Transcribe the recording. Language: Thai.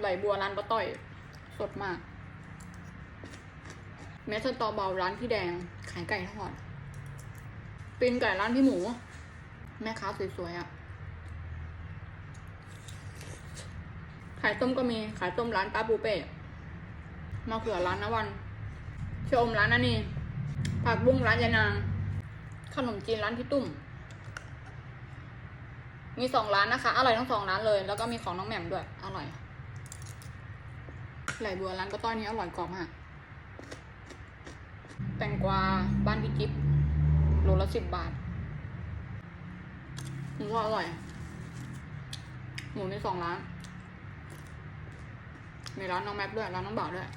ไหลบัวร้านป้าต้อย สดมากเมสตอเบาร้านพี่แดง ขายไก่ทอดปีนไก่ร้านพี่หมู แม่ค้าสวยๆอะ่ะ ขายต้มก็มี ขายต้มร้านป้าปูเป้มาเขือร้านนวันชอมร้านนันนี่ผักบุ้งร้านยานาง ขนมจีนร้านพี่ตุ้มมีสองร้านนะคะ อร่อยทั้งสองร้านเลย แล้วก็มีของน้องแหม่มด้วย อร่อย ไหลบัวร้านก็ต้อยนี้อร่อยกรอบมาก แตงกวาบ้านพี่กิ๊บโลละสิบบาทหมูก็อร่อย หมูในสองร้าน มีร้านน้องแม็กด้วย ร้านน้องบ่าวด้วย